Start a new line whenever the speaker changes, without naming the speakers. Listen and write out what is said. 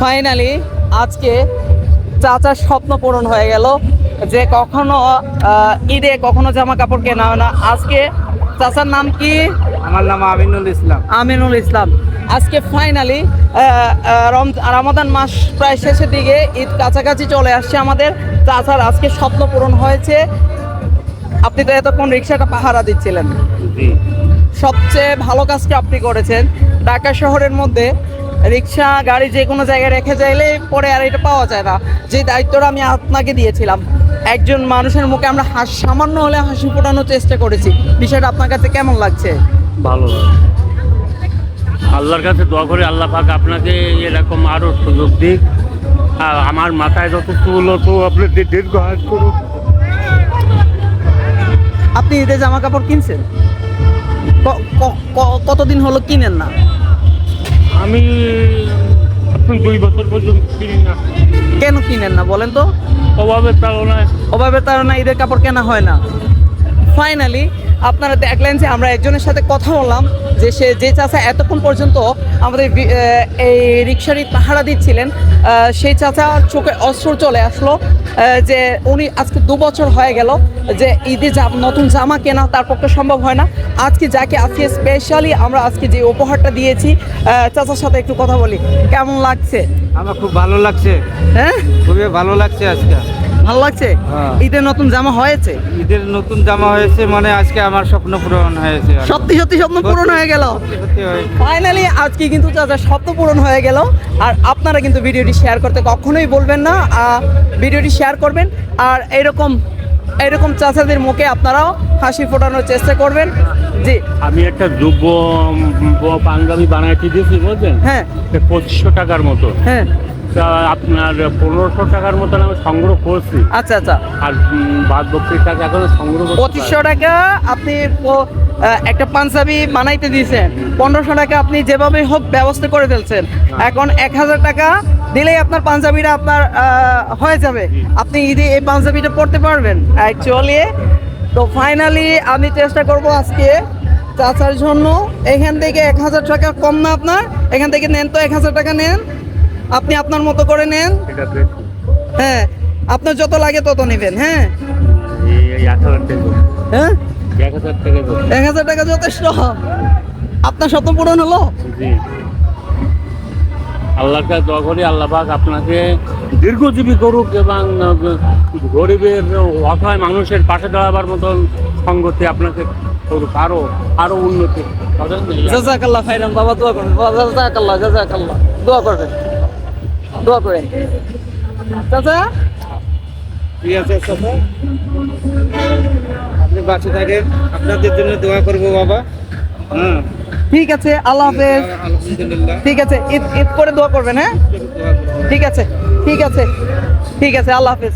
Finally আজকে চাচার স্বপ্ন পূরণ হয়ে গেল যে কখনো ঈদে কখনো জামা কাপড় কেনা হয় না। আজকে চাচার নাম কি?
আমার নাম আমিনুল ইসলাম।
আমিনুল ইসলাম। আজকে ফাইনালি রমাদান মাস প্রায় শেষের দিকে ঈদ কাছাকাছি চলে আসছে আমাদের। চাচার আজকে স্বপ্ন পূরণ হয়েছে। আপনি তো এতক্ষণ রিক্সাটা পাহারা দিচ্ছিলেন। সবচেয়ে ভালো কাজটা আপনি করেছেন। ঢাকা শহরের মধ্যে রিক্সা গাড়ি যে কোনো জায়গায় রেখে যাইলে পরে আর এটা পাওয়া যায় না। যে দায়িত্বটা আমি আপনাকে দিয়েছিলাম একজন মানুষের মুখে আমরা হাস সামান্য হলে হাসি ফোটানোর চেষ্টা করেছি। বিষয়টা আপনার কাছে কেমন লাগছে?
ভালো আল্লাহর কাছে দোয়া করে আল্লাহ পাক আপনাকে এরকম আরও সুযোগ দিক। আর আমার মাথায় যত চুল তো আপনি দীর্ঘ হাত করুন।
আপনি ঈদে জামা কাপড় কিনছেন কতদিন হলো কিনেন না?
আমি দুই বছর পর্যন্ত কিনি না।
কেন কিনেন না বলেন তো?
অভাবের তাড়নায়
অভাবের তারা ঈদের কাপড় কেনা হয় না। ফাইনালি আপনারা দেখলেন যে আমরা একজনের সাথে কথা বললাম যে সে যে চাচা এতক্ষণ পর্যন্ত আমাদের এই রিক্সারই পাহারা দিচ্ছিলেন সেই চাচা চোখে অস্ত্র চলে আসলো যে উনি আজকে দু বছর হয়ে গেল যে ঈদে যা নতুন জামা কেনা তার পক্ষে সম্ভব হয় না। আজকে যাকে আজকে স্পেশালি আমরা আজকে যে উপহারটা দিয়েছি চাচার সাথে একটু কথা বলি। কেমন লাগছে?
আমার খুব ভালো লাগছে।
হ্যাঁ?
খুবই ভালো লাগছে আজকে।
ভালো লাগছে?
হ্যাঁ।
ঈদের নতুন জামা হয়েছে?
ঈদের নতুন জামা হয়েছে মানে আজকে আমার স্বপ্ন পূরণ হয়েছে
সত্যি সত্যি স্বপ্ন পূরণ হয়ে গেল। ফাইনালি আজকে কিন্তু চাচা স্বপ্ন পূরণ হয়ে গেল। আর আপনারা কিন্তু ভিডিওটি শেয়ার করতে কখনোই বলবেন না। ভিডিওটি শেয়ার করবেন। আর এরকম এরকম চাচাদের মুখে আপনারাও হাসি ফোটানোর চেষ্টা করবেন। জি।
আমি একটা যুব পাঞ্জাবি বানাইতে দিয়েছি বুঝলেন
হ্যাঁ।
পঁচিশশো টাকার মতো।
হ্যাঁ।
আপনার পনেরোশো টাকার মতন আমি সংগ্রহ করছি।
আচ্ছা আচ্ছা।
আর বাদ বকরির টাকা এখনও সংগ্রহ
পঁচিশশো টাকা আপনি একটা পাঞ্জাবি বানাইতে দিয়েছেন। পনেরোশো টাকা আপনি যেভাবে হোক ব্যবস্থা করে ফেলছেন। এখন এক হাজার টাকা দিলেই আপনার পাঞ্জাবিটা আপনার হয়ে যাবে। আপনি ঈদে এই পাঞ্জাবিটা পড়তে পারবেন অ্যাকচুয়ালি তো ফাইনালি আমি চেষ্টা করব আজকে চাচার জন্য। এখান থেকে এক হাজার টাকা কম না আপনার। এখান থেকে নেন তো এক হাজার টাকা নেন। আপনি আপনার মতো করে নেন। হ্যাঁ আপনার যত লাগে তত নেবেন হ্যাঁ?
এই এই এক হাজার টাকা
হ্যাঁ
এক হাজার টাকা
যথেষ্ট। আপনার স্বপ্ন পূরণ হলো?
জি। আল্লাহর কাছে দোয়া করি আল্লাহ পাক আপনাকে দীর্ঘজীবী করুক এবং গরিবের অসহায় মানুষের পাশে দাঁড়াবার মতন সঙ্গতি আপনাকে করুক আরও আরও উন্নতি?
জাজাকাল্লাহ বাবা দোয়া করবেন বাবা জাজাকাল্লাহ জাজাকাল্লাহ দোয়া করবেন দোয়া করেন চাচা
ঠিক আছে চাচা। আপনি বাঁচে থাকেন আপনাদের জন্য দোয়া করব বাবা হ্যাঁ
ঠিক আছে আল্লাহ হাফেজ। ঠিক আছে ঈদ ঈদ করে দোয়া করবেন হ্যাঁ? ঠিক আছে ঠিক আছে ঠিক আছে আল্লাহ হাফেজ।